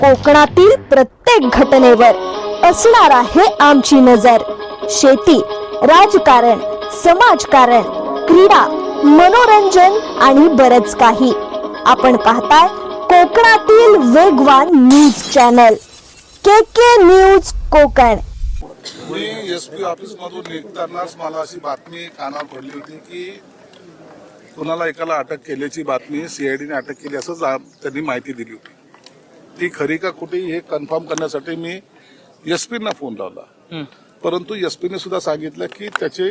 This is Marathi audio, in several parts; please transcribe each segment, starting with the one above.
कोकणातील प्रत्येक घटनेवर असणार आहे आमची नजर. शेती राजकारण समाजकारण क्रीडा मनोरंजन आणि बरच काही. आपण पाहताय कोकणातील वेगवान news channel. K K news Konkan. मी एस पी ऑफिसमधून निघतानाच मला अशी बातमी कानावर पडली होती की कुणाला एकाला अटक केल्याची बातमी सीआयडीने अटक केली असं त्यांनी माहिती दिली होती. ती खरी का कुठे हे कन्फर्म करण्यासाठी मी एसपींना फोन लावला. परंतु एसपीने सुद्धा सांगितलं की त्याची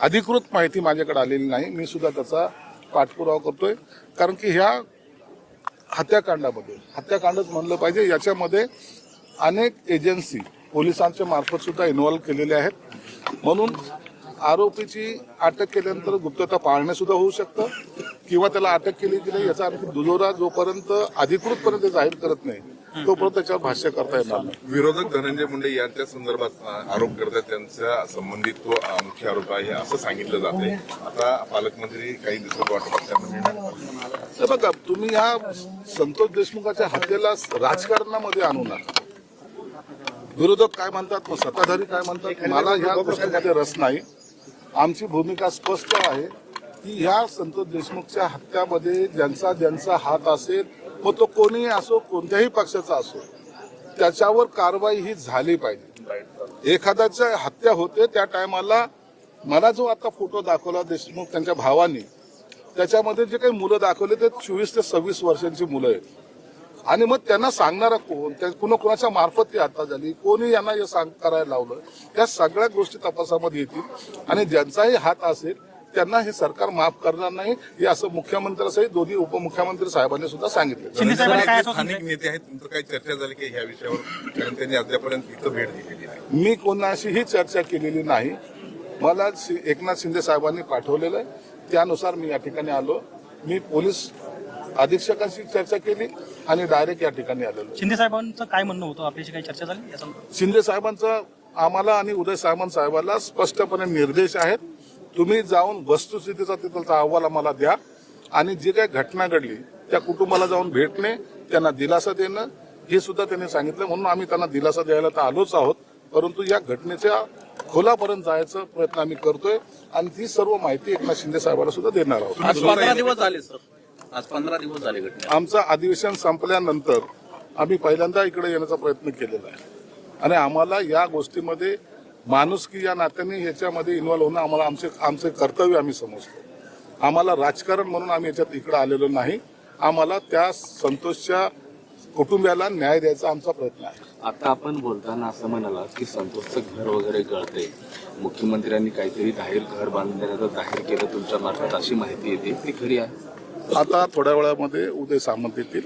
अधिकृत माहिती माझ्याकडे आलेली नाही. मी सुद्धा त्याचा पाठपुरावा करतोय. कारण की ह्या हत्याकांडामध्ये हत्याकांडच म्हणलं पाहिजे. याच्यामध्ये अनेक एजन्सी पोलिसांच्या मार्फत सुद्धा इन्व्हॉल्व्ह केलेले आहेत. म्हणून आरोपीची अटक केल्यानंतर गुप्तता पाळणे सुद्धा होऊ शकतं. किंवा त्याला अटक केली की नाही याचा आणखी दुजोरा जोपर्यंत अधिकृतपणे ते जाहीर करत नाही तोपर्यंत त्याच्यावर भाष्य करता येणार नाही. विरोधक धनंजय मुंडे यांच्या संदर्भात आरोप करतात त्यांच्या संबंधित तो मुख्य आरोप आहे असं सांगितलं जाते आता पालकमंत्री काही दिवसात हे बघा तुम्ही ह्या संतोष देशमुखाच्या हत्येला राजकारणामध्ये आणू नका. विरोधक काय म्हणतात सत्ताधारी काय म्हणतात मला ह्या गोष्टीमध्ये रस नाही. आमची भूमिका स्पष्ट आहे. की ह्या संतोष देशमुखच्या हत्यामध्ये ज्यांचा ज्यांचा हात असेल मग तो कोणीही असो कोणत्याही पक्षाचा असो त्याच्यावर कारवाई ही झाली पाहिजे. एखाद्याच्या हत्या होते त्या टायमाला मला जो आता फोटो दाखवला देशमुख त्यांच्या भावानी त्याच्यामध्ये जे काही मुलं दाखवले ते चोवीस ते सव्वीस वर्षांची मुलं आहेत. आणि मग त्यांना सांगणारा कोण? त्या कुणा कुणाच्या मार्फत ती हत्या झाली? कोणी यांना हे सांग करायला लावलं? त्या सगळ्या गोष्टी तपासामध्ये येतील. आणि ज्यांचाही हात असेल त्यांना हे सरकार माफ करणार नाही हे असं मुख्यमंत्र्यासहित दोन्ही उपमुख्यमंत्री साहेबांनी सुद्धा सांगितलं. शिंदे साहेबांनी काय जे स्थानिक नेते आहेत तुमचं काही चर्चा झाली की ह्या विषयावर कारण त्यांनी अद्यापर्यंत इथं भेट दिलेली नाही. मी कोणाशीही चर्चा केलेली नाही. मला शि- एकनाथ शिंदे साहेबांनी पाठवलेलं आहे. त्यानुसार मी या ठिकाणी आलो. मी पोलीस अधीक्षकांशी चर्चा केली आणि डायरेक्ट या ठिकाणी आलेलो. शिंदे साहेबांचं काय म्हणणं होतं? आपल्याशी काही चर्चा झाली? या संदर्भात? शिंदे साहेबांचा आम्हाला आणि उदय सामंत साहेबांना स्पष्टपणे निर्देश आहेत. तुम्ही जाऊन वस्तुस्थितीचा तिथलचा अहवाल आम्हाला द्या. आणि जी काही घटना घडली त्या कुटुंबाला जाऊन भेटणे त्यांना दिलासा देणं हे सुद्धा त्यांनी सांगितलं. म्हणून आम्ही त्यांना दिलासा द्यायला तर आलोच आहोत. परंतु या घटनेच्या खोलापर्यंत जायचा प्रयत्न आम्ही करतोय. आणि ती सर्व माहिती एकनाथ शिंदे साहेबांना सुद्धा देणार आहोत. आज पंधरा दिवस झाले सर. आज पंधरा दिवस झाले घटना आमचं अधिवेशन संपल्यानंतर आम्ही पहिल्यांदा इकडे येण्याचा प्रयत्न केलेला आहे. आणि आम्हाला या गोष्टीमध्ये माणुसकी या नात्याने ह्याच्यामध्ये इन्व्हॉल्व होणं आम्हाला आमचे आमचे कर्तव्य आम्ही समजतो. आम्हाला राजकारण म्हणून आम्ही याच्यात इकडे आलेलो नाही. आम्हाला त्या संतोषच्या कुटुंबियाला न्याय द्यायचा आमचा प्रयत्न आहे. आता आपण बोलताना असं म्हणाला की संतोषचं घर वगैरे गळते मुख्यमंत्र्यांनी काहीतरी जाहीर घर बांधण्याचं जाहीर केलं तुमच्या मार्फत अशी माहिती येते. ती खरी आहे. आता थोड्या वेळामध्ये उदय सामंत येतील.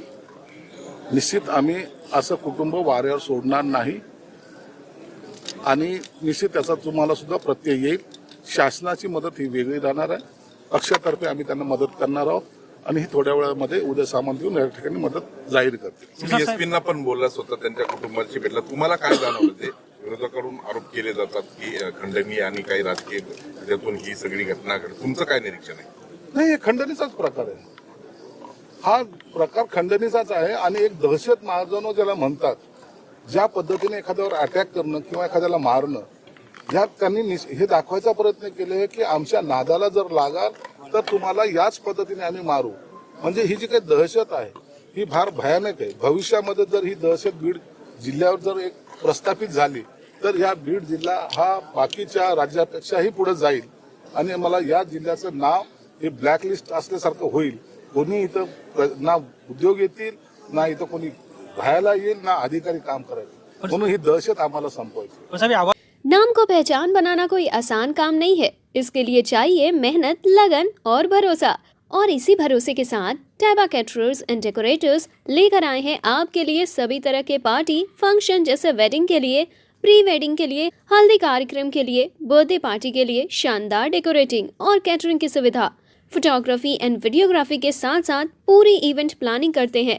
निश्चित आम्ही असं कुटुंब वाऱ्यावर सोडणार नाही. आणि निश्चित त्याचा तुम्हाला सुद्धा प्रत्यय येईल. शासनाची मदत ही वेगळी राहणार आहे. पक्षातर्फे आम्ही त्यांना मदत करणार आहोत आणि ही थोड्या वेळामध्ये उदय सामंत येऊन या ठिकाणी मदत जाहीर तुम्ही एसपींना पण बोलला स्वतः त्यांच्या कुटुंबाशी भेटला. तुम्हाला काय जाणवलं? ते विरोधकाकडून आरोप केले जातात की खंडणी आणि काही राजकीय त्यातून ही सगळी घटना घडली तुमचं काय निरीक्षण आहे? नाही हे खंडणीचाच प्रकार आहे. हा प्रकार खंडणीचाच आहे आणि एक दहशत माजवणं ज्याला म्हणतात ज्या पद्धतीने एखाद्यावर अटॅक करणं किंवा एखाद्याला मारणं ह्यात त्यांनी हे दाखवायचा प्रयत्न केले की आमच्या नादाला जर लागाल तर तुम्हाला याच पद्धतीने आम्ही मारू. म्हणजे ही जी काही दहशत आहे ही फार भयानक आहे. भविष्यामध्ये जर ही दहशत बीड जिल्ह्यावर जर एक प्रस्थापित झाली तर या बीड जिल्हा हा बाकीच्या राज्यापेक्षाही पुढे जाईल. आणि मला या जिल्ह्याचं नाव हे ब्लॅकलिस्ट असल्यासारखं होईल. कोणी इथं प्र- ना उद्योग येतील ना इथं कोणी येईल ना अधिकारी काम करायला म्हणून ही दहशत आम्हाला संपवायची. नाम को पहचान बनाना कोई आसान काम नहीं है। इसके लिए चाहिए मेहनत लगन और भरोसा। और इसी भरोसे के साथ टैबा कैटरर्स एंड डेकोरेटर्स लेकर आए हैं आपके लिए सभी तरह के पार्टी फ़ंक्शन जैसे वेडिंग के लिए प्री वेडिंग के लिए हल्दी कार्यक्रम के लिए बर्थडे पार्टी के लिए शानदार डेकोरेटिंग और कैटरिंग की सुविधा। फोटोग्राफी एंड वीडियोग्राफी के साथ साथ पूरी इवेंट प्लानिंग करते हैं।